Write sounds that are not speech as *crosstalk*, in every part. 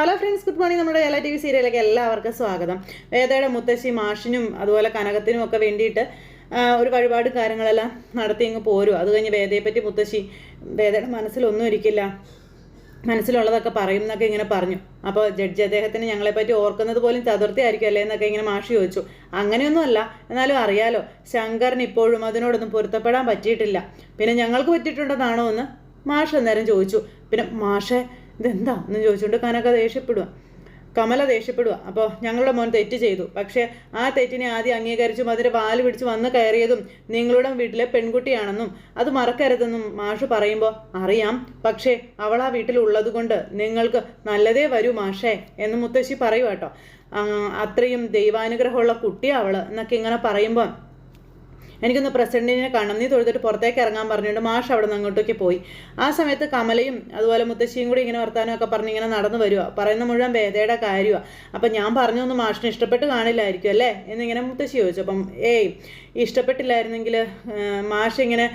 Hello friends good morning നമ്മുടെ എല്ലാ T V സീരിയലിലേക്ക് എല്ലാവർക്കും സ്വാഗതം. വേദയുടെ മുത്തശ്ശി മാഷിനും അതുപോലെ കനകത്തിനും ഒക്കെ വേണ്ടിയിട്ട് ഒരു വഴിപാട് കാര്യങ്ങളെല്ലാം നടത്തി ഇങ്ങ് പോരും. അത് കഴിഞ്ഞ് വേദയെ പറ്റി മുത്തശ്ശി വേദയുടെ മനസ്സിലൊന്നും ഇരിക്കില്ല. മനസ്സിലുള്ളതൊക്കെ പറയും എന്നൊക്കെ ഇങ്ങനെ പറഞ്ഞു. അപ്പോൾ ജഡ്ജി അദ്ദേഹത്തിന് ഞങ്ങളെപ്പറ്റി ഓർക്കുന്നത് പോലും ചതുർത്ഥി ആയിരിക്കുമല്ലേ എന്നൊക്കെ ഇങ്ങനെ മാഷി ചോദിച്ചു. അങ്ങനെയൊന്നുമല്ല എന്നാലും അറിയാലോ ശങ്കറിന് ഇപ്പോഴും അതിനോടൊന്നും പൊരുത്തപ്പെടാൻ പറ്റിയിട്ടില്ല. പിന്നെ ഞങ്ങൾക്ക് പറ്റിയിട്ടുണ്ടെന്നാണോ എന്ന് മാഷ് അന്നേരം ചോദിച്ചു. പിന്നെ മാഷെ ഇതെന്താ എന്ന് ചോദിച്ചുകൊണ്ട് കനക ദേഷ്യപ്പെടുക കമല ദേഷ്യപ്പെടുക അപ്പോൾ ഞങ്ങളുടെ മോൻ തെറ്റ് ചെയ്തു. പക്ഷേ ആ തെറ്റിനെ ആദ്യം അംഗീകരിച്ചും അതിന്റെ വാൽ പിടിച്ച് വന്ന് കയറിയതും നിങ്ങളുടെ വീട്ടിലെ പെൺകുട്ടിയാണെന്നും അത് മറക്കരുതെന്നും മാഷ് പറയുമ്പോൾ അറിയാം. പക്ഷേ അവൾ ആ വീട്ടിൽ ഉള്ളത് കൊണ്ട് നിങ്ങൾക്ക് നല്ലതേ വരൂ മാഷേ എന്ന് മുത്തശ്ശി പറയും കേട്ടോ. അത്രയും ദൈവാനുഗ്രഹമുള്ള കുട്ടിയാണ് അവൾ എന്നൊക്കെ ഇങ്ങനെ പറയുമ്പോൾ എനിക്കൊന്ന് പ്രസിഡന്റിനെ കാണണം. നീ തൊഴുതിട്ട് പുറത്തേക്ക് ഇറങ്ങാൻ പറഞ്ഞുകൊണ്ട് മാഷ് അവിടെ നിന്ന് അങ്ങോട്ടേക്ക് പോയി. ആ സമയത്ത് കമലയും അതുപോലെ മുത്തശ്ശിയും കൂടി ഇങ്ങനെ വർത്താനമൊക്കെ പറഞ്ഞ് ഇങ്ങനെ നടന്നു വരിക പറയുന്ന മുഴുവൻ വേദയുടെ കാര്യമാണ് അപ്പം ഞാൻ പറഞ്ഞൊന്നും മാഷിന് ഇഷ്ടപ്പെട്ട് കാണില്ലായിരിക്കും അല്ലേ? എന്നിങ്ങനെ മുത്തശ്ശി ചോദിച്ചു. അപ്പം ഏയ് ഇഷ്ടപ്പെട്ടില്ലായിരുന്നെങ്കിൽ മാഷ് ഇങ്ങനെ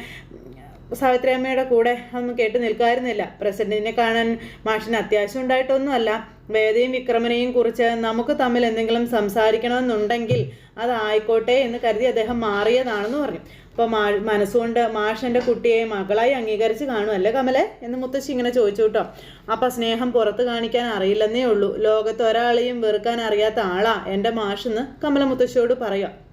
സാവിത്രി അമ്മയുടെ കൂടെ ഒന്നും കേട്ട് നിൽക്കായിരുന്നില്ല. പ്രസിഡന്റിനെ കാണാൻ മാഷിന് അത്യാവശ്യം ഉണ്ടായിട്ടൊന്നുമല്ല. വേദയും വിക്രമനെയും കുറിച്ച് നമുക്ക് തമ്മിൽ എന്തെങ്കിലും സംസാരിക്കണമെന്നുണ്ടെങ്കിൽ അതായിക്കോട്ടെ എന്ന് കരുതി അദ്ദേഹം മാറിയതാണെന്ന് പറഞ്ഞു. അപ്പോൾ മാ മനസ്സുകൊണ്ട് മാഷന്റെ കുട്ടിയെ മകളായി അംഗീകരിച്ച് കാണുമല്ലേ കമലെ? എന്ന് മുത്തശ്ശി ഇങ്ങനെ ചോദിച്ചു കേട്ടോ. അപ്പം സ്നേഹം പുറത്ത് കാണിക്കാൻ അറിയില്ലെന്നേ ഉള്ളൂ. ലോകത്ത് ഒരാളെയും വെറുക്കാൻ അറിയാത്ത ആളാ എന്റെ മാഷെന്ന് കമല മുത്തശ്ശിയോട് പറയാം.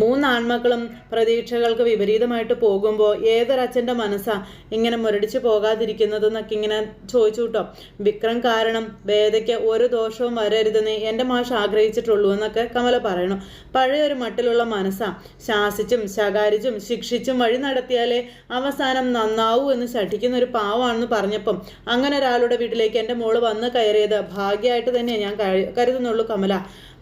മൂന്ന് ആൺമക്കളും പ്രതീക്ഷകൾക്ക് വിപരീതമായിട്ട് പോകുമ്പോൾ ഏതൊരച്ഛന്റെ മനസ്സാ ഇങ്ങനെ മുരടിച്ചു പോകാതിരിക്കുന്നതെന്നൊക്കെ ഇങ്ങനെ ചോദിച്ചു കേട്ടോ. വിക്രം കാരണം വേദയ്ക്ക് ഒരു ദോഷവും വരരുതെന്ന് എന്റെ മാഷ് ആഗ്രഹിച്ചിട്ടുള്ളൂ എന്നൊക്കെ കമല പറയണം പഴയ ഒരു മട്ടിലുള്ള മനസ്സാ. ശാസിച്ചും ശകാരിച്ചും ശിക്ഷിച്ചും വഴി നടത്തിയാലേ അവസാനം നന്നാവൂ എന്ന് ശഠിക്കുന്ന ഒരു പാവാണെന്ന് പറഞ്ഞപ്പം അങ്ങനെ ഒരാളുടെ വീട്ടിലേക്ക് എന്റെ മോൾ വന്ന് കയറിയത് ഭാഗ്യമായിട്ട് തന്നെയാണ് ഞാൻ കരുതുന്നുള്ളൂ കമല.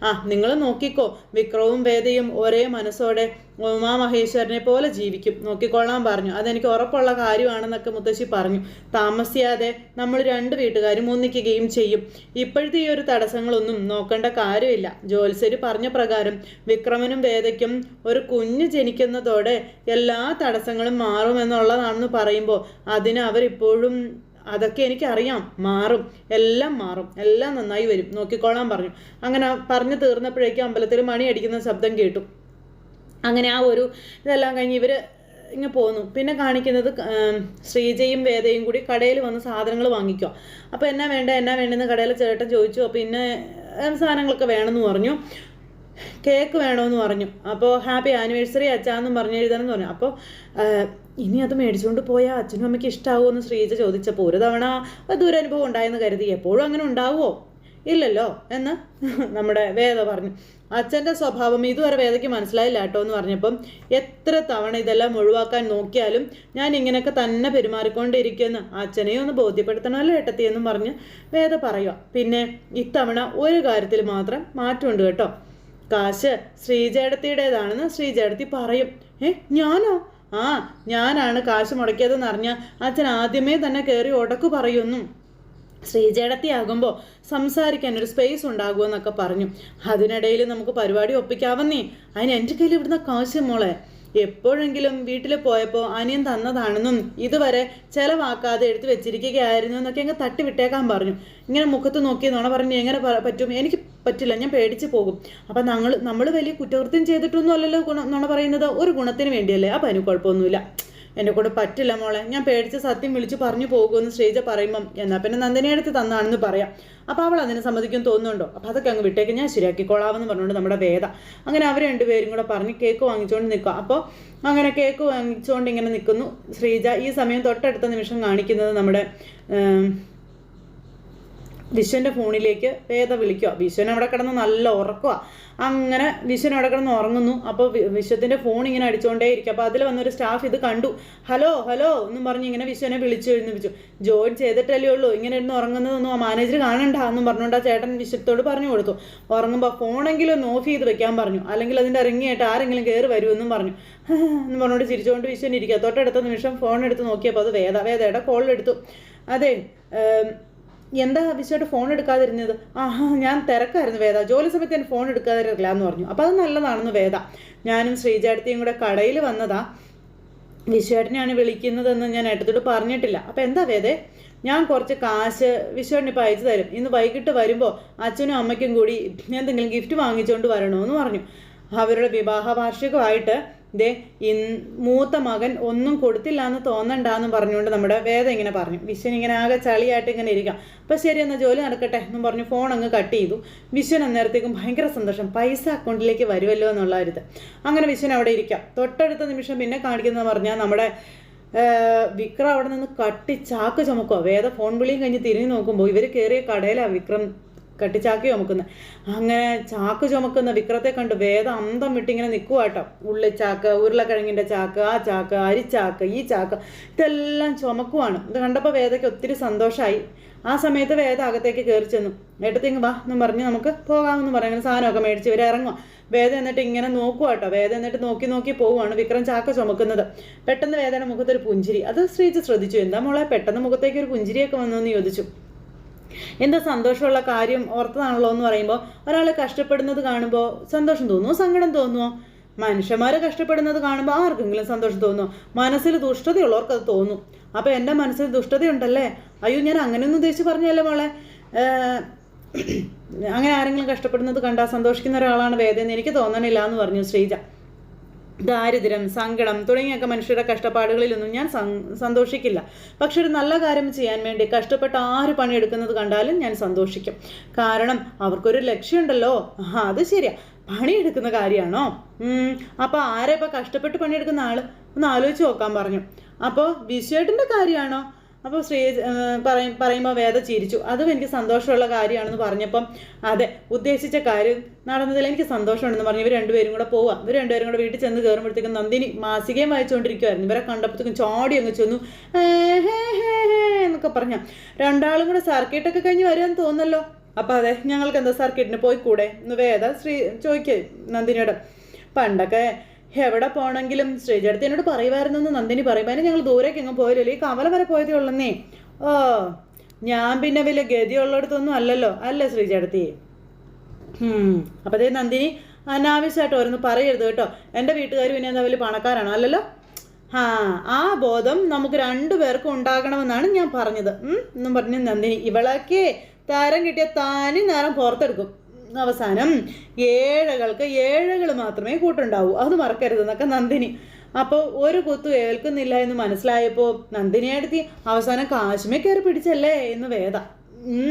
ആ നിങ്ങൾ നോക്കിക്കോ. വിക്രവും വേദയും ഒരേ മനസ്സോടെ ഉമാമഹേശ്വരനെ പോലെ ജീവിക്കും. നോക്കിക്കൊള്ളാൻ പറഞ്ഞു. അതെനിക്ക് ഉറപ്പുള്ള കാര്യമാണെന്നൊക്കെ മുത്തശ്ശി പറഞ്ഞു. താമസിയാതെ നമ്മൾ രണ്ട് വീട്ടുകാരും ഒന്നിക്കുകയും ചെയ്യും. ഇപ്പോഴത്തെ ഈ ഒരു തടസ്സങ്ങളൊന്നും നോക്കേണ്ട കാര്യമില്ല. ജോത്സ്യര് പറഞ്ഞ പ്രകാരം വിക്രമനും വേദയ്ക്കും ഒരു കുഞ്ഞ് ജനിക്കുന്നതോടെ എല്ലാ തടസ്സങ്ങളും മാറുമെന്നുള്ളതാണെന്ന് പറയുമ്പോൾ അതിന് അവരിപ്പോഴും അതൊക്കെ എനിക്കറിയാം. മാറും. എല്ലാം മാറും. എല്ലാം നന്നായി വരും. നോക്കിക്കോളാൻ പറഞ്ഞു. അങ്ങനെ പറഞ്ഞു തീർന്നപ്പോഴേക്കും അമ്പലത്തിൽ മണി അടിക്കുന്ന ശബ്ദം കേട്ടു. അങ്ങനെ ആ ഒരു ഇതെല്ലാം കഴിഞ്ഞ് ഇവർ ഇങ്ങനെ പോന്നു. പിന്നെ കാണിക്കുന്നത് ശ്രീജയും വേദയും കൂടി കടയിൽ വന്ന് സാധനങ്ങൾ വാങ്ങിക്കുക. അപ്പോൾ എന്നാ വേണ്ട? എന്നാ വേണ്ടെന്ന് കടയിലെ ചേട്ടൻ ചോദിച്ചു. അപ്പോൾ പിന്നെ സാധനങ്ങളൊക്കെ വേണമെന്ന് പറഞ്ഞു. കേക്ക് വേണമെന്ന് പറഞ്ഞു. അപ്പോൾ ഹാപ്പി ആനിവേഴ്സറി അച്ഛാന്നും പറഞ്ഞു എഴുതാനെന്ന് പറഞ്ഞു. അപ്പോൾ ഇനി അത് മേടിച്ചുകൊണ്ട് പോയാൽ അച്ഛനും അമ്മയ്ക്ക് ഇഷ്ടാവുമെന്ന് ശ്രീജ ചോദിച്ചപ്പോൾ ഒരു തവണ ദുരനുഭവം ഉണ്ടായെന്ന് കരുതി എപ്പോഴും അങ്ങനെ ഉണ്ടാവുമോ ഇല്ലല്ലോ എന്ന് നമ്മുടെ വേദ പറഞ്ഞു. അച്ഛന്റെ സ്വഭാവം ഇതുവരെ വേദയ്ക്ക് മനസ്സിലായില്ല കേട്ടോ എന്ന് പറഞ്ഞപ്പം എത്ര തവണ ഇതെല്ലാം ഒഴിവാക്കാൻ നോക്കിയാലും ഞാൻ ഇങ്ങനെയൊക്കെ തന്നെ പെരുമാറിക്കൊണ്ടിരിക്കുമെന്ന് അച്ഛനെയും ഒന്ന് ബോധ്യപ്പെടുത്തണമല്ലോ ഏട്ടത്തി എന്നും പറഞ്ഞ് വേദ പറയുക പിന്നെ ഇത്തവണ ഒരു കാര്യത്തിൽ മാത്രം മാറ്റമുണ്ട് കേട്ടോ. കാശ് ശ്രീജേടത്തിയുടേതാണെന്ന് ശ്രീജേടത്തി പറയും. ഏ ഞാനോ? ആ ഞാനാണ് കാശ് മുടക്കിയതെന്ന് അറിഞ്ഞ അച്ഛൻ ആദ്യമേ തന്നെ കയറി ഉടക്കു പറയുന്നു. ശ്രീജേടത്തിയാകുമ്പോൾ സംസാരിക്കാൻ ഒരു സ്പേസ് ഉണ്ടാകുമെന്നൊക്കെ പറഞ്ഞു. അതിനിടയിൽ നമുക്ക് പരിപാടി ഒപ്പിക്കാവുന്നേ. അതിന് എന്റെ കയ്യിൽ ഇവിടുന്ന് കാശ് മോളെ. എപ്പോഴെങ്കിലും വീട്ടിൽ പോയപ്പോൾ അനിയൻ തന്നതാണെന്നും ഇതുവരെ ചിലവാക്കാതെ എടുത്തു വെച്ചിരിക്കുകയായിരുന്നു എന്നൊക്കെ അങ്ങ് തട്ടിവിട്ടേക്കാൻ പറഞ്ഞു. ഇങ്ങനെ മുഖത്ത് നോക്കി നോണ പറഞ്ഞ് എങ്ങനെ പറ്റും? എനിക്ക് പറ്റില്ല ഞാൻ പേടിച്ച് പോകും. അപ്പം ഞങ്ങൾ നമ്മൾ വലിയ കുറ്റകൃത്യം ചെയ്തിട്ടൊന്നും അല്ലല്ലോ ഗുണ നോണ പറയുന്നത്. ഒരു ഗുണത്തിന് വേണ്ടിയല്ലേ? അപ്പം അതിന് കുഴപ്പമൊന്നുമില്ല. എന്നെ കൂടെ പറ്റില്ല മോളെ. ഞാൻ പേടിച്ച് സത്യം വിളിച്ച് പറഞ്ഞു പോകുമെന്ന് ശ്രീജ പറയുമ്പം എന്നാൽ പിന്നെ നന്ദിനെ അടുത്ത് തന്നാണെന്ന് പറയാം. അപ്പോൾ അവൾ അതിനെ സമ്മതിക്കും തോന്നുന്നുണ്ടോ? അപ്പോൾ അതൊക്കെ അങ്ങ് വിട്ടേക്ക്. ഞാൻ ശരിയാക്കിക്കോളാമെന്ന് പറഞ്ഞുകൊണ്ട് നമ്മുടെ വേദ അങ്ങനെ അവർ രണ്ടുപേരും കൂടെ പറഞ്ഞ് കേക്ക് വാങ്ങിച്ചുകൊണ്ട് നിൽക്കുക. അപ്പോൾ അങ്ങനെ കേക്ക് വാങ്ങിച്ചുകൊണ്ട് ഇങ്ങനെ നിൽക്കുന്നു ശ്രീജ ഈ സമയം തൊട്ടടുത്ത നിമിഷം കാണിക്കുന്നത് നമ്മുടെ വിശ്വന്റെ ഫോണിലേക്ക് വേദ വിളിക്കുക വിശ്വൻ അവിടെ കിടന്ന് നല്ല ഉറക്കുക അങ്ങനെ വിശ്വൻ അവിടെ കിടന്ന് ഉറങ്ങുന്നു. അപ്പോൾ വിശ്വത്തിന്റെ ഫോൺ ഇങ്ങനെ അടിച്ചുകൊണ്ടേ ഇരിക്കും. അപ്പോൾ അതിൽ വന്നൊരു സ്റ്റാഫ് ഇത് കണ്ടു. ഹലോ ഹലോ എന്നും പറഞ്ഞ് ഇങ്ങനെ വിശ്വനെ വിളിച്ചു എഴുന്നേപ്പിച്ചു. ജോയിൻ ചെയ്തിട്ടല്ലേ ഉള്ളൂ. ഇങ്ങനെ ഇരുന്ന് ഉറങ്ങുന്നതൊന്നും ആ മാനേജർ കാണണ്ട എന്നും പറഞ്ഞുകൊണ്ട് ആ ചേട്ടൻ വിശ്വത്തോട് പറഞ്ഞു കൊടുത്തു. ഉറങ്ങുമ്പോൾ ഫോണെങ്കിലും ഒന്ന് ഓഫ് ചെയ്ത് വെക്കാൻ പറഞ്ഞു. അല്ലെങ്കിൽ അതിന്റെ ഇറങ്ങിയായിട്ട് ആരെങ്കിലും കയറി വരുമെന്നും പറഞ്ഞു. എന്ന് പറഞ്ഞുകൊണ്ട് ചിരിച്ചുകൊണ്ട് വിശ്വൻ ഇരിക്കുക. തൊട്ടടുത്ത നിമിഷം ഫോൺ എടുത്ത് നോക്കിയപ്പോൾ അത് വേദ. വേദയുടെ കോളിലെടുത്തു അതെ എന്താ വിശ്വമായിട്ട് ഫോൺ എടുക്കാതിരുന്നത്? ആ ഞാൻ തിരക്കായിരുന്നു വേദ. ജോലി സമയത്ത് ഞാൻ ഫോൺ എടുക്കാതിരില്ല എന്ന് പറഞ്ഞു. അപ്പോൾ അത് നല്ലതാണെന്ന് വേദ. ഞാനും ശ്രീജാടത്തിയും കൂടെ കടയിൽ വന്നതാ. വിശ്വേട്ടനെയാണ് വിളിക്കുന്നതെന്ന് ഞാൻ ഏട്ടത്തോട് പറഞ്ഞിട്ടില്ല. അപ്പം എന്താ വേദേ? ഞാൻ കുറച്ച് കാശ് വിശ്വണ്ണി ഇപ്പം അയച്ചു തരും. ഇന്ന് വൈകിട്ട് വരുമ്പോൾ അച്ഛനും അമ്മയ്ക്കും കൂടി എന്തെങ്കിലും ഗിഫ്റ്റ് വാങ്ങിച്ചുകൊണ്ട് വരണമെന്ന് പറഞ്ഞു. അവരുടെ വിവാഹ വാർഷികമായിട്ട് ദേ ഇൻ മൂത്ത മകൻ ഒന്നും കൊടുത്തില്ല എന്ന് തോന്നണ്ടെന്ന് പറഞ്ഞുകൊണ്ട് നമ്മുടെ വേദം ഇങ്ങനെ പറഞ്ഞു. വിശ്വൻ ഇങ്ങനെ ആകെ ചളിയായിട്ട് ഇങ്ങനെ ഇരിക്കാം. അപ്പം ശരി എന്നാൽ ജോലി നടക്കട്ടെ എന്നും പറഞ്ഞു ഫോൺ അങ്ങ് കട്ട് ചെയ്തു. വിശ്വൻ അന്നേരത്തേക്കും ഭയങ്കര സന്തോഷം. പൈസ അക്കൗണ്ടിലേക്ക് വരുമല്ലോ എന്നുള്ള ഒരു അങ്ങനെ വിശ്വൻ അവിടെ ഇരിക്കാം. തൊട്ടടുത്ത നിമിഷം പിന്നെ കാണിക്കുന്നത് പറഞ്ഞാൽ നമ്മുടെ വിക്രം അവിടെ നിന്ന് കട്ടി ചാക്ക് ചുമക്കുക വേദ ഫോൺ വിളിയും കഴിഞ്ഞ് തിരിഞ്ഞു നോക്കുമ്പോൾ ഇവർ കയറിയ കടയിലാണ് വിക്രം കട്ടിച്ചാക്ക് ചുമക്കുന്നത് അങ്ങനെ ചാക്ക് ചുമക്കുന്ന വിക്രത്തെ കണ്ട് വേദം അന്തം വിട്ടിങ്ങനെ നിൽക്കുവാട്ടോ ഉള്ളിച്ചാക്ക് ഉരുളക്കിഴങ്ങിന്റെ ചാക്ക് ആ ചാക്ക് അരിച്ചാക്ക് ഈ ചാക്ക് ഇതെല്ലാം ചുമക്കുവാണ്. ഇത് കണ്ടപ്പോൾ വേദയ്ക്ക് ഒത്തിരി സന്തോഷമായി ആ സമയത്ത് വേദ അകത്തേക്ക് കയറി ചെന്നു. ഏട്ടത്തേക്ക് വാ എന്നും പറഞ്ഞ് നമുക്ക് പോകാമെന്ന് പറയാം സാധനമൊക്കെ മേടിച്ച് ഇവരെ ഇറങ്ങുക വേദ എന്നിട്ട് ഇങ്ങനെ നോക്കുക കേട്ടോ. വേദ എന്നിട്ട് നോക്കി നോക്കി പോവുകയാണ് വിക്രം ചാക്ക ചുമക്കുന്നത്. പെട്ടെന്ന് വേദയുടെ മുഖത്തൊരു പുഞ്ചിരി. അത് ശ്രീജ് ശ്രദ്ധിച്ചു. എന്താ മോളെ പെട്ടെന്ന് മുഖത്തേക്ക് ഒരു പുഞ്ചിരിയൊക്കെ വന്നു എന്ന് ചോദിച്ചു. എന്താ സന്തോഷമുള്ള കാര്യം ഓർത്തതാണല്ലോ എന്ന് പറയുമ്പോൾ ഒരാൾ കഷ്ടപ്പെടുന്നത് കാണുമ്പോൾ സന്തോഷം തോന്നുമോ സങ്കടം തോന്നുമോ മനുഷ്യന്മാർ കഷ്ടപ്പെടുന്നത് കാണുമ്പോൾ ആർക്കെങ്കിലും സന്തോഷം തോന്നുമോ മനസ്സിൽ ദുഷ്ടതയുള്ളവർക്ക് അത് തോന്നും. അപ്പോൾ എന്റെ മനസ്സിൽ ദുഷ്ടതയുണ്ടല്ലേ? അയ്യോ ഞാൻ അങ്ങനെയൊന്നും ഉദ്ദേശിച്ച് പറഞ്ഞല്ലേ മോളെ? അങ്ങനെ ആരെങ്കിലും കഷ്ടപ്പെടുന്നത് കണ്ടാൽ സന്തോഷിക്കുന്ന ഒരാളാണ് വേദന. എനിക്ക് തോന്നണില്ല എന്ന് പറഞ്ഞു ശ്രീജ. ദാരിദ്ര്യം സങ്കടം തുടങ്ങിയൊക്കെ മനുഷ്യരുടെ കഷ്ടപ്പാടുകളിലൊന്നും ഞാൻ സന്തോഷിക്കില്ല. പക്ഷെ ഒരു നല്ല കാര്യം ചെയ്യാൻ വേണ്ടി കഷ്ടപ്പെട്ട് ആര് പണിയെടുക്കുന്നത് കണ്ടാലും ഞാൻ സന്തോഷിക്കും. കാരണം അവർക്കൊരു ലക്ഷ്യമുണ്ടല്ലോ. അത് ശരിയാ. പണിയെടുക്കുന്ന കാര്യമാണോ അപ്പോൾ ആരെ ഇപ്പോൾ കഷ്ടപ്പെട്ട് പണിയെടുക്കുന്ന ആൾ ഒന്ന് ആലോചിച്ച് നോക്കാൻ പറഞ്ഞു. അപ്പോൾ വിശ്വേട്ടന്റെ കാര്യമാണോ അപ്പോൾ ശ്രീ പറയും പറയുമ്പോൾ വേദ ചിരിച്ചു. അതും എനിക്ക് സന്തോഷമുള്ള കാര്യമാണെന്ന് പറഞ്ഞപ്പം അതെ ഉദ്ദേശിച്ച കാര്യം നടന്നതിൽ എനിക്ക് സന്തോഷമുണ്ടെന്ന് പറഞ്ഞു. ഇവർ രണ്ടുപേരും കൂടെ പോവാം. ഇവർ രണ്ടുപേരും കൂടെ വീട്ടിൽ ചെന്ന് കയറുമ്പോഴത്തേക്കും നന്ദിനി മാസികയും വായിച്ചുകൊണ്ടിരിക്കുമായിരുന്നു ഇവരെ കണ്ടപ്പോഴത്തേക്കും ചാടി അങ്ങ് ചെന്നു. എന്നൊക്കെ പറഞ്ഞ. രണ്ടാളും കൂടെ സർക്കിട്ടൊക്കെ കഴിഞ്ഞ് വരുമെന്ന് തോന്നല്ലോ അപ്പോൾ അതെ ഞങ്ങൾക്ക് എന്താ സർക്കിട്ടിന് പോയിക്കൂടെ? എന്ന് വേദ ശ്രീ ചോദിക്കേ നന്ദിനിയോട്. പണ്ടൊക്കെ എവിടെ പോകണമെങ്കിലും ശ്രീജടുത്ത് എന്നോട് പറയുമായിരുന്നു എന്ന് നന്ദിനി പറയും. അതിന് ഞങ്ങൾ ദൂരേക്ക് എങ്ങും പോയില്ലല്ലോ ഈ കവല വരെ പോയതേ ഉള്ളെന്നേ. ഓ ഞാൻ പിന്നെ വലിയ ഗതിയുള്ളിടത്തൊന്നും അല്ലല്ലോ. അല്ലേ ശ്രീജടുത്തി അപ്പോഴത്തേ നന്ദിനി അനാവശ്യമായിട്ട് ഓരോന്ന് പറയരുത് കേട്ടോ. എന്റെ വീട്ടുകാർ പിന്നെ എന്താ വലിയ പണക്കാരാണോ? അല്ലല്ലോ? ആ ആ ബോധം നമുക്ക് രണ്ടു പേർക്കും ഉണ്ടാകണമെന്നാണ് ഞാൻ പറഞ്ഞത്. എന്നും പറഞ്ഞു നന്ദിനി ഇവളൊക്കെ താരം കിട്ടിയ താനും നേരം പുറത്തെടുക്കും. അവസാനം ഏഴകൾക്ക് ഏഴകൾ മാത്രമേ കൂട്ടുണ്ടാവൂ. അത് മറക്കരുതെന്നൊക്കെ നന്ദിനി. അപ്പോൾ ഒരു കുത്തു ഏൽക്കുന്നില്ല എന്ന് മനസ്സിലായപ്പോൾ നന്ദിനി അടുത്തി അവസാനം കാശ്മീർ കയറി പിടിച്ചല്ലേ എന്ന് വേദ.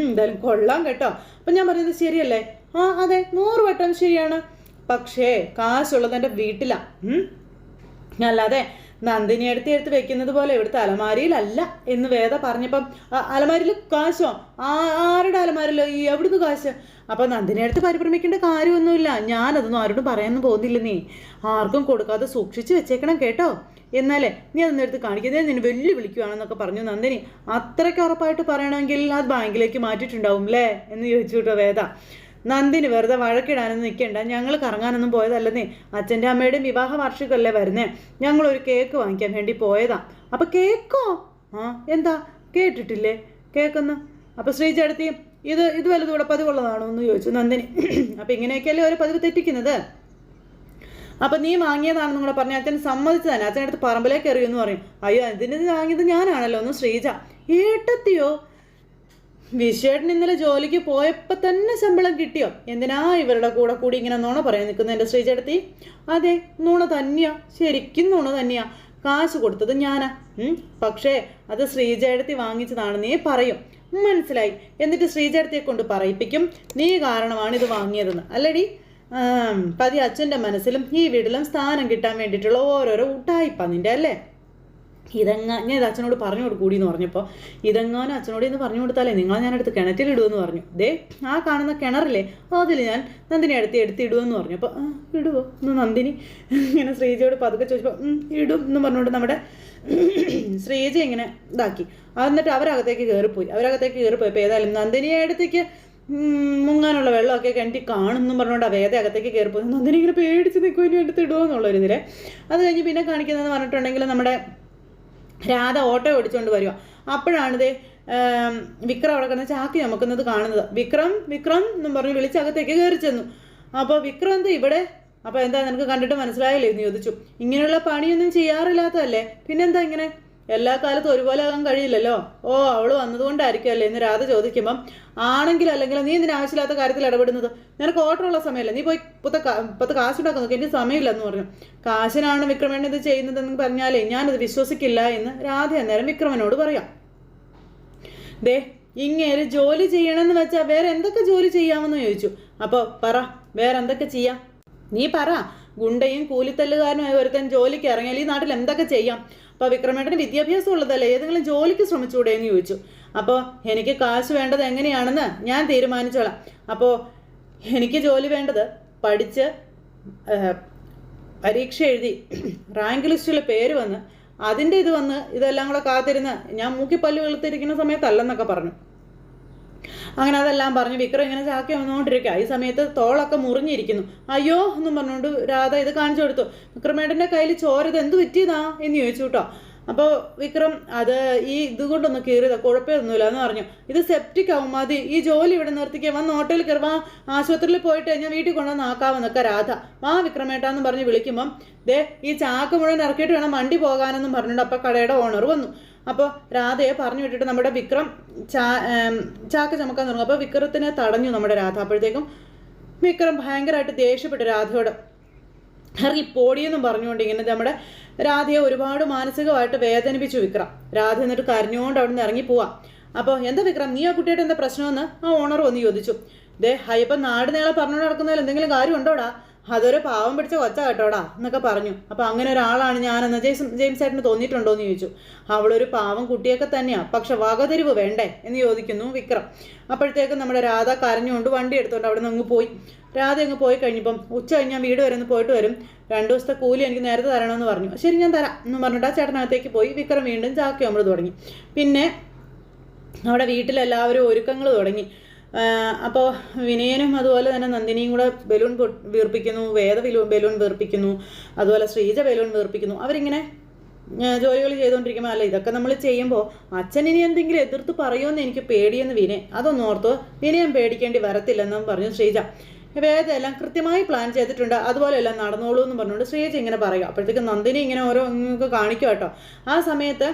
എന്തായാലും കൊള്ളാം കേട്ടോ. അപ്പം ഞാൻ പറയുന്നത് ശരിയല്ലേ? ആ അതെ നൂറ് വട്ടം ശരിയാണ്. പക്ഷേ കാശുള്ളത് എന്റെ വീട്ടിലാണ് അല്ലാതെ നന്ദിനി എടുത്ത് എടുത്ത് വെക്കുന്നത് പോലെ ഇവിടുത്തെ അലമാരിയിലല്ല എന്ന് വേദ പറഞ്ഞപ്പം അലമാരിയിൽ കാശോ? ആ ആരുടെ അലമാരിലോ ഈ എവിടുന്ന് കാശ്? അപ്പൊ നന്ദിനി അടുത്ത് പരിഭ്രമിക്കേണ്ട കാര്യമൊന്നുമില്ല. ഞാനതൊന്നും ആരോടും പറയാനൊന്നും പോകുന്നില്ല നീ. ആർക്കും കൊടുക്കാതെ സൂക്ഷിച്ച് വെച്ചേക്കണം കേട്ടോ. എന്നാലേ നീ അതൊന്നും എടുത്ത് കാണിക്കുന്നത് നിന്നെ വെല്ലു വിളിക്കുവാണെന്നൊക്കെ പറഞ്ഞു നന്ദിനി. അത്രയ്ക്ക് ഉറപ്പായിട്ട് പറയണമെങ്കിൽ അത് ബാങ്കിലേക്ക് മാറ്റിയിട്ടുണ്ടാവും അല്ലേ എന്ന് ചോദിച്ചു കേട്ടോ വേദ. നന്ദിനി വെറുതെ വഴക്കിടാനൊന്നും നിൽക്കേണ്ട ഞങ്ങൾ കറങ്ങാനൊന്നും പോയതല്ലെന്നേ. അച്ഛന്റെ അമ്മയുടെയും വിവാഹ വാർഷികമല്ലേ വരുന്നേ? ഞങ്ങളൊരു കേക്ക് വാങ്ങിക്കാൻ വേണ്ടി പോയതാ. അപ്പം കേക്കോ? ആ എന്താ? കേട്ടിട്ടില്ലേ? കേക്കൊന്ന്. അപ്പോൾ ശ്രീചേടത്തി ഇത് ഇത് വലുതുകൂടെ പതിവുള്ളതാണോ എന്ന് ചോദിച്ചു നന്ദിനി. *clears throat* അപ്പം ഇങ്ങനെയൊക്കെയല്ലേ ഒരു പതിവ് തെറ്റിക്കുന്നത്? അപ്പം നീ വാങ്ങിയതാണെന്നും കൂടെ പറഞ്ഞ അച്ഛൻ സമ്മതിച്ചു തന്നെ. അച്ഛനടുത്ത് പറമ്പിലേക്ക് എറിയുമെന്ന് പറയും. അയ്യോ ഇതിന് വാങ്ങിയത് ഞാനാണല്ലോ ഒന്ന് ശ്രീജ. ഏട്ടത്തിയോ? വിശേഷൻ ഇന്നലെ ജോലിക്ക് പോയപ്പോൾ തന്നെ ശമ്പളം കിട്ടിയോ? എന്തിനാ ഇവരുടെ കൂടെ കൂടി ഇങ്ങനെ നുണ പറയാൻ നിൽക്കുന്ന എന്റെ ശ്രീചേട്ടത്തി? അതെ നുണ തന്നെയാ. ശരിക്കും നുണ തന്നെയാ. കാശ് കൊടുത്തത് ഞാനാ. പക്ഷേ അത് ശ്രീചേട്ടത്തി വാങ്ങിച്ചതാണെന്നേ പറയും. മനസ്സിലായി. എന്നിട്ട് ശ്രീചേട്ടത്തിയെ കൊണ്ട് പറയിപ്പിക്കും. നീ കാരണമാണ് ഇത് വാങ്ങിയതെന്ന്. അല്ലടി? പതി അച്ഛന്റെ മനസ്സിലും ഈ വീട്ടിലും സ്ഥാനം കിട്ടാൻ വേണ്ടിയിട്ടുള്ള ഓരോരോ ഉട്ടായിപ്പാ നിന്റെ അല്ലേ? ഇതെങ്ങാ ഞാൻ ഇത് അച്ഛനോട് പറഞ്ഞു കൊടുക്കൂടി എന്ന് പറഞ്ഞപ്പോൾ ഇതെങ്ങാനും അച്ഛനോട് ഇന്ന് പറഞ്ഞു കൊടുത്താലേ നിങ്ങളെ ഞാൻ എടുത്ത് കിണറ്റിലിടുമെന്ന് പറഞ്ഞു. ദേ ആ കാണുന്ന കിണറില്ലേ അതിൽ ഞാൻ നന്ദിനി അടുത്ത് എടുത്തിടുമെന്ന് പറഞ്ഞു അപ്പോൾ ഇടുവോ? ഒന്ന് നന്ദിനി ഇങ്ങനെ ശ്രീജയോട് പതുക്കെ ചോദിച്ചപ്പോൾ ഇടും എന്ന് പറഞ്ഞുകൊണ്ട് നമ്മുടെ ശ്രീജ ഇങ്ങനെ ഇതാക്കി. എന്നിട്ട് അവരകത്തേക്ക് കയറിപ്പോയി അവരകത്തേക്ക് കയറിപ്പോയപ്പോൾ ഏതായാലും നന്ദിനിയെ അടുത്തേക്ക് മുങ്ങാനുള്ള വെള്ളമൊക്കെ കിണറ്റി കാണുന്നു പറഞ്ഞുകൊണ്ട് വേദ അകത്തേക്ക് കയറിപ്പോയി നന്ദിനി ഇങ്ങനെ പേടിച്ച് നിൽക്കുവാനും എടുത്തിടുമോ എന്നുള്ളൊരു എന്നുള്ളൊരിതിൽ അത് കഴിഞ്ഞ് പിന്നെ കാണിക്കുന്നതെന്ന് പറഞ്ഞിട്ടുണ്ടെങ്കിൽ നമ്മുടെ രാധ ഓട്ടോ ഓടിച്ചുകൊണ്ട് വരിക അപ്പോഴാണിത് വിക്രം അവിടെ കിടന്ന് ചാക്കി ചുമക്കുന്നത് കാണുന്നത്. വിക്രം വിക്രം എന്നും പറഞ്ഞ് വിളിച്ചകത്തേക്ക് കയറി ചെന്നു. അപ്പോൾ വിക്രം എന്താ ഇവിടെ? അപ്പോൾ എന്താ നിനക്ക് കണ്ടിട്ട് മനസ്സിലായില്ലേ? എന്ന് ചോദിച്ചു. ഇങ്ങനെയുള്ള പണിയൊന്നും ചെയ്യാറില്ലാത്തതല്ലേ? പിന്നെന്താ ഇങ്ങനെ? എല്ലാ കാലത്തും ഒരുപോലെ ആകാൻ കഴിയില്ലല്ലോ? ഓ അവൾ വന്നതുകൊണ്ടായിരിക്കും അല്ലേ? എന്ന് രാധ ചോദിക്കുമ്പം ആണെങ്കിലും അല്ലെങ്കിൽ നീ ഇതിന് ആവശ്യമില്ലാത്ത കാര്യത്തിൽ ഇടപെടുന്നത്? നിനക്ക് ഓർഡറുള്ള സമയമല്ല? നീ പോയി പുത്ത പത്ത് കാശുണ്ടാക്കാൻ നോക്കി. എനിക്ക് സമയമില്ല എന്ന് പറഞ്ഞു. കാശിനാണ് വിക്രമൻ ഇത് ചെയ്യുന്നതെന്ന് പറഞ്ഞാലേ ഞാനത് വിശ്വസിക്കില്ല എന്ന് രാധ അന്നേരം വിക്രമനോട് പറയാം. ദേ ഇങ്ങേര് ജോലി ചെയ്യണമെന്ന് വെച്ചാൽ വേറെ എന്തൊക്കെ ജോലി ചെയ്യാമെന്ന് ചോദിച്ചു. അപ്പോൾ പറ വേറെ എന്തൊക്കെ ചെയ്യാം? നീ പറ ഗുണ്ടയും കൂലിത്തല്ലുകാരനും ഒരുത്തൻ ജോലിക്ക് ഇറങ്ങിയാൽ ഈ നാട്ടിൽ എന്തൊക്കെ ചെയ്യാം? അപ്പോൾ വിക്രമേട്ടന് വിദ്യാഭ്യാസം ഉള്ളതല്ലേ ഏതെങ്കിലും ജോലിക്ക് ശ്രമിച്ചുകൂടെ എന്ന് ചോദിച്ചു. അപ്പോൾ എനിക്ക് കാശ് വേണ്ടത് എങ്ങനെയാണെന്ന് ഞാൻ തീരുമാനിച്ചോളാം. അപ്പോൾ എനിക്ക് ജോലി വേണ്ടത് പഠിച്ച് പരീക്ഷ എഴുതി റാങ്ക് ലിസ്റ്റിലെ പേര് വന്ന് അതിന്റെ ഇത് വന്ന് ഇതെല്ലാം കൂടെ കാത്തിരുന്ന് ഞാൻ മൂക്കിപ്പല്ല് വെളുത്തിരിക്കുന്ന സമയത്തല്ലെന്നൊക്കെ പറഞ്ഞു. അങ്ങനെ അതെല്ലാം പറഞ്ഞു. വിക്രം ഇങ്ങനെ ചാക്കി വന്നുകൊണ്ടിരിക്കുക. ഈ സമയത്ത് തോളൊക്കെ മുറിഞ്ഞിരിക്കുന്നു. അയ്യോ എന്നും പറഞ്ഞുകൊണ്ട് രാധ ഇത് കാണിച്ചു കൊടുത്തു. വിക്രമേട്ടന്റെ കയ്യിൽ ചോരത് എന്ത് പറ്റിയതാ എന്ന് ചോദിച്ചു കേട്ടോ. അപ്പോൾ വിക്രം അത് ഈ ഇതുകൊണ്ടൊന്ന് കീറിയതാ കുഴപ്പമൊന്നുമില്ല എന്ന് പറഞ്ഞു. ഇത് സെപ്റ്റിക് ആവും മതി. ഈ ജോലി ഇവിടെ നിർത്തിക്കുക വന്ന് ഹോട്ടലിൽ കയറി വാ. ആശുപത്രിയിൽ പോയിട്ട് ഞാൻ വീട്ടിൽ കൊണ്ടുവന്ന് ആക്കാമെന്നൊക്കെ രാധ. വാ വിക്രമേട്ടാന്ന് പറഞ്ഞ് വിളിക്കുമ്പം ദേ ഈ ചാക്ക് മുഴുവൻ ഇറക്കിയിട്ട് വേണം വണ്ടി പോകാനെന്നും പറഞ്ഞിട്ട് അപ്പോൾ കടയുടെ ഓണർ വന്നു. അപ്പോൾ രാധയെ പറഞ്ഞു വിട്ടിട്ട് നമ്മുടെ വിക്രം ചാ ചാക്ക് ചമക്കാൻ തുടങ്ങും. അപ്പോൾ വിക്രത്തിനെ തടഞ്ഞു നമ്മുടെ രാധ. അപ്പോഴത്തേക്കും വിക്രം ഭയങ്കരമായിട്ട് ദേഷ്യപ്പെട്ടു രാധയോട്. ഇറങ്ങി പോടിയെന്നും പറഞ്ഞുകൊണ്ട് ഇങ്ങനെ നമ്മുടെ രാധയെ ഒരുപാട് മാനസികമായിട്ട് വേദനിപ്പിച്ചു വിക്രം. രാധ എന്നിട്ട് കരഞ്ഞുകൊണ്ട് അവിടെ നിന്ന് ഇറങ്ങി പോവാം. അപ്പോൾ എന്താ വിക്രം നീ ആ കുട്ടിയായിട്ട് എന്താ പ്രശ്നമെന്ന് ആ ഓണർ വന്ന് ചോദിച്ചു. ദേ ഹൈപ്പം നാട് നീളെ പറഞ്ഞുകൊണ്ട് നടക്കുന്നതിൽ എന്തെങ്കിലും കാര്യം ഉണ്ടോടാ അതൊരു പാവം പിടിച്ച കൊച്ച കേട്ടോടാ എന്നൊക്കെ പറഞ്ഞു. അപ്പോൾ അങ്ങനെ ഒരാളാണ് ഞാനെന്ന് ജെയ്സ് ജെയിംസ് ചേട്ടന് തോന്നിയിട്ടുണ്ടോ എന്ന് ചോദിച്ചു. അവളൊരു പാവം കുട്ടിയൊക്കെ തന്നെയാ. പക്ഷെ വകതിരിവ് വേണ്ടേ എന്ന് ചോദിക്കുന്നു വിക്രം. അപ്പോഴത്തേക്കും നമ്മുടെ രാധ കരഞ്ഞുകൊണ്ട് വണ്ടി എടുത്തുകൊണ്ട് അവിടെ നിന്ന് അങ്ങ് പോയി. രാധ അങ്ങ് പോയി കഴിഞ്ഞപ്പം ഉച്ച കഴിഞ്ഞ് ഞാൻ വീട് വരെ പോയിട്ട് വരും. രണ്ട് ദിവസത്തെ കൂലി എനിക്ക് നേരത്തെ തരണമെന്ന് പറഞ്ഞു. ശരി ഞാൻ തരാം എന്ന് പറഞ്ഞിട്ട് ആ ചേട്ടനകത്തേക്ക് പോയി വിക്രം വീണ്ടും ചാക്കി നമ്മൾ തുടങ്ങി. പിന്നെ അവിടെ വീട്ടിലെല്ലാവരും ഒരുക്കങ്ങൾ തുടങ്ങി. അപ്പോൾ വിനയനും അതുപോലെ തന്നെ നന്ദിനിയും കൂടെ ബലൂൺ വീർപ്പിക്കുന്നു വേദ ബലൂൺ വീർപ്പിക്കുന്നു അതുപോലെ ശ്രീജ ബലൂൺ വീർപ്പിക്കുന്നു. അവരിങ്ങനെ ജോലികൾ ചെയ്തുകൊണ്ടിരിക്കുമ്പോൾ അല്ല ഇതൊക്കെ നമ്മൾ ചെയ്യുമ്പോൾ അച്ഛൻ ഇനി എന്തെങ്കിലും എതിർത്ത് പറയുമെന്ന് എനിക്ക് പേടിയെന്ന് വിനയൻ അതൊന്നും ഓർത്തു വിനയം പേടിക്കേണ്ടി വരത്തില്ലെന്നും പറഞ്ഞു ശ്രീജ. വേദ എല്ലാം കൃത്യമായി പ്ലാൻ ചെയ്തിട്ടുണ്ട്. അതുപോലെ എല്ലാം നടന്നോളൂ എന്ന് പറഞ്ഞുകൊണ്ട് ശ്രീജ ഇങ്ങനെ പറയുക. അപ്പോഴത്തേക്ക് നന്ദിനി ഇങ്ങനെ ഓരോ കാണിക്കും കേട്ടോ. ആ സമയത്ത്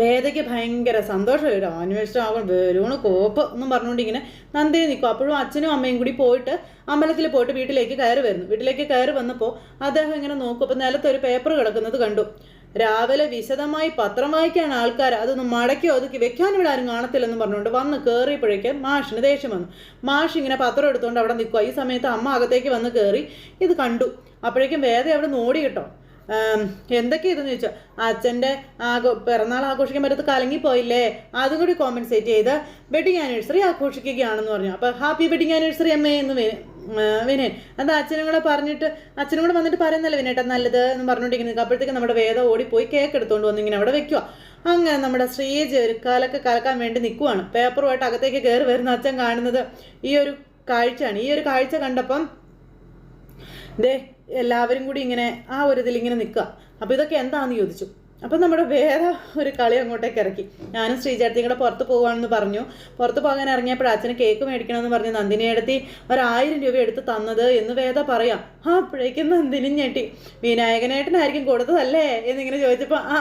വേദയ്ക്ക് ഭയങ്കര സന്തോഷമായിരുന്നു അന്വേഷണം ആവും ബലൂണ് കോപ്പ് എന്നും പറഞ്ഞുകൊണ്ട് ഇങ്ങനെ നന്ദി നിൽക്കും. അപ്പോഴും അച്ഛനും അമ്മയും കൂടി പോയിട്ട് അമ്പലത്തിൽ പോയിട്ട് വീട്ടിലേക്ക് കയറി വരുന്നു. വീട്ടിലേക്ക് കയറി വന്നപ്പോൾ അദ്ദേഹം ഇങ്ങനെ നോക്കും. അപ്പോൾ നിലത്ത് ഒരു പേപ്പർ കിടക്കുന്നത് കണ്ടു. രാവിലെ വിശദമായി പത്രം വായിക്കാൻ ആൾക്കാർ അതൊന്ന് മടക്കിയോ ഒതുക്കി വെക്കാൻ ഇവിടെ ആരും കാണത്തില്ലെന്ന് പറഞ്ഞുകൊണ്ട് വന്ന് കയറിയപ്പോഴേക്ക് മാഷിന് ദേഷ്യം വന്നു. മാഷ് ഇങ്ങനെ പത്രം എടുത്തുകൊണ്ട് അവിടെ നിൽക്കുക ഈ സമയത്ത് അമ്മ അകത്തേക്ക് വന്ന് കയറി ഇത് കണ്ടു. അപ്പോഴേക്കും വേദ അവിടെ നോടി കിട്ടും കേട്ടോ. എന്തൊക്കെ ഇതെന്ന് ചോദിച്ചാൽ അച്ഛന്റെ ആഘോ പിറന്നാൾ ആഘോഷിക്കാൻ പറ്റത്ത് കലങ്ങിപ്പോയില്ലേ അതും കൂടി കോമ്പൻസേറ്റ് ചെയ്ത് വെഡിങ് ആനിവേഴ്സറി ആഘോഷിക്കുകയാണെന്ന് പറഞ്ഞു. അപ്പോൾ ഹാപ്പി വെഡിങ് ആനിവേഴ്സറി അമ്മേ എന്ന് വിനയൻ. അത് അച്ഛനും കൂടെ പറഞ്ഞിട്ട് അച്ഛനും കൂടെ വന്നിട്ട് പറയുന്നല്ലേ വിനേട്ടാ നല്ലത് എന്ന് പറഞ്ഞുകൊണ്ടിരിക്കുന്നത്. അപ്പോഴത്തേക്ക് നമ്മുടെ വേദം ഓടിപ്പോയി കേക്ക് എടുത്തുകൊണ്ട് വന്ന് ഇങ്ങനെ അവിടെ വെക്കുക അങ്ങനെ നമ്മുടെ ശ്രീജ് ഒരു കാലൊക്കെ കലക്കാൻ വേണ്ടി നിൽക്കുവാണ് പേപ്പറുമായിട്ട് അകത്തേക്ക് കയറി വരുന്ന അച്ഛൻ കാണുന്നത് ഈ ഒരു കാഴ്ചയാണ്. ഈ ഒരു കാഴ്ച കണ്ടപ്പം ദേ എല്ലാവരും കൂടി ഇങ്ങനെ ആ ഒരു ഇതിൽ ഇങ്ങനെ നിൽക്കുക. അപ്പോൾ ഇതൊക്കെ എന്താണെന്ന് ചോദിച്ചു. അപ്പം നമ്മുടെ വേറെ ഒരു കളി അങ്ങോട്ടേക്ക് ഇറക്കി. ഞാനും ശ്രീചേട്ടത്തിയും കൂടെ പുറത്ത് പോകാമെന്ന് പറഞ്ഞു. പുറത്ത് പോകാൻ ഇറങ്ങിയപ്പോൾ അച്ഛന് കേക്ക് മേടിക്കണമെന്ന് പറഞ്ഞ് നന്ദിനി എടുത്തി ഒരായിരം രൂപ എടുത്ത് തന്നത് എന്ന് വേദ പറയാം. ആ അപ്പോഴേക്കും നന്ദിനി ഞെട്ടി. വിനായകനേട്ടനായിരിക്കും കൊടുത്തതല്ലേ എന്നിങ്ങനെ ചോദിച്ചപ്പോൾ ആ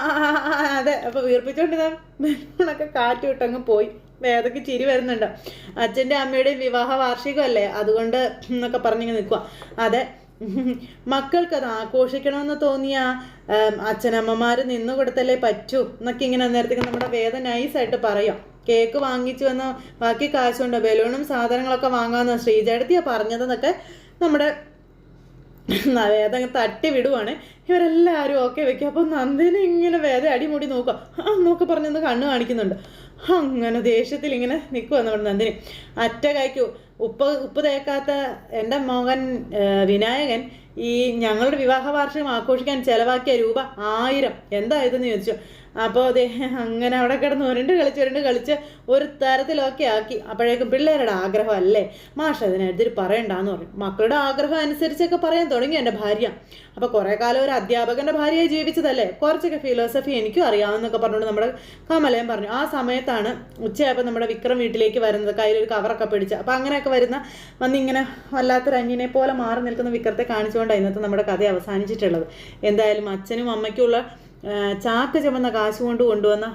അതെ. അപ്പോൾ വീർപ്പിച്ചോണ്ട് ഇതാ ബലൂണൊക്കെ കാറ്റ് വിട്ടങ്ങ് പോയി. വേദക്ക് ചിരി വരുന്നുണ്ട്. അച്ഛന്റെ അമ്മയുടെയും വിവാഹ വാർഷികമല്ലേ? അതുകൊണ്ട് എന്നൊക്കെ പറഞ്ഞിങ്ങനെ നിൽക്കുക. അതെ. *laughs* മക്കൾക്കത് ആഘോഷിക്കണമെന്ന് തോന്നിയ അച്ഛനമ്മമാർ നിന്നു കൊടുത്തല്ലേ പറ്റൂ എന്നൊക്കെ ഇങ്ങനെ അന്നേരത്തേക്ക് നമ്മുടെ വേദ നൈസായിട്ട് പറയാം. കേക്ക് വാങ്ങിച്ചു വന്ന ബാക്കി കാശുണ്ട്? ബലൂണും സാധനങ്ങളൊക്കെ വാങ്ങാമെന്ന് ശ്രീജേടത്തിയാണ് പറഞ്ഞതെന്നൊക്കെ നമ്മുടെ *laughs* വേദ തട്ടി വിടുവാണ്. ഇവരെല്ലാവരും ഓക്കെ വെക്കും. അപ്പോൾ നന്ദിനി ഇങ്ങനെ വേദ അടിമുടി നോക്കുക. ആ നോക്കി പറഞ്ഞൊന്ന് കണ്ണ് കാണിക്കുന്നുണ്ട്. അങ്ങനെ ദേഷ്യത്തിൽ ഇങ്ങനെ നിൽക്കുക നമ്മുടെ നന്ദിനി. അറ്റ കൈക്കു ഉപ്പ് ഉപ്പ് തേക്കാത്ത എന്റെ മകൻ വിനായകൻ ഈ ഞങ്ങളുടെ വിവാഹ വാർഷികം ആഘോഷിക്കാൻ ചെലവാക്കിയ രൂപ ആയിരം. എന്താ ഇതെന്ന് ചോദിച്ചു? അപ്പോൾ അതെ അങ്ങനെ അവിടെ കിടന്ന് ഉരുണ്ട് കളിച്ച് ഉരുണ്ട് കളിച്ച് ഒരു തരത്തിലൊക്കെ ആക്കി. അപ്പോഴേക്കും പിള്ളേരുടെ ആഗ്രഹം അല്ലേ മാഷ് അതിനെതിരെ പറയണ്ടാന്ന് പറഞ്ഞു. മക്കളുടെ ആഗ്രഹം അനുസരിച്ചൊക്കെ പറയാൻ തുടങ്ങി എന്റെ ഭാര്യ. അപ്പോൾ കുറേ കാലം ഒരു അധ്യാപകന്റെ ഭാര്യയെ ജീവിച്ചതല്ലേ? കുറച്ചൊക്കെ ഫിലോസഫി എനിക്കും അറിയാമെന്നൊക്കെ പറഞ്ഞുകൊണ്ട് നമ്മുടെ കമലയും പറഞ്ഞു. ആ സമയത്താണ് ഉച്ചയായപ്പോൾ നമ്മുടെ വിക്രം വീട്ടിലേക്ക് വരുന്നത്. കയ്യിലൊരു കവറൊക്കെ പിടിച്ച്. അപ്പോൾ അങ്ങനെയൊക്കെ വരുന്ന വന്നിങ്ങനെ വല്ലാത്തൊരു അന്യനെ പോലെ മാറി നിൽക്കുന്ന വിക്രത്തെ കാണിച്ചുകൊണ്ടാണ് ഇന്നത്തെ നമ്മുടെ കഥ അവസാനിച്ചിട്ടുള്ളത്. എന്തായാലും അച്ഛനും അമ്മയ്ക്കുള്ള ചാക്ക് ചുമന്ന കാശ് കൊണ്ട് കൊണ്ടുവന്ന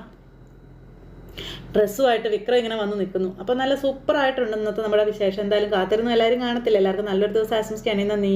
ഡ്രസ്സുമായിട്ട് വിക്രം ഇങ്ങനെ വന്ന് നിൽക്കുന്നു. അപ്പോൾ നല്ല സൂപ്പറായിട്ടുണ്ട് ഇന്നത്തെ നമ്മുടെ വിശേഷം. എന്തായാലും കാത്തിരുന്ന് എല്ലാവരും കാണത്തില്ല. എല്ലാവർക്കും നല്ലൊരു ദിവസം ആശംസിക്കുകയാണ്. നന്ദി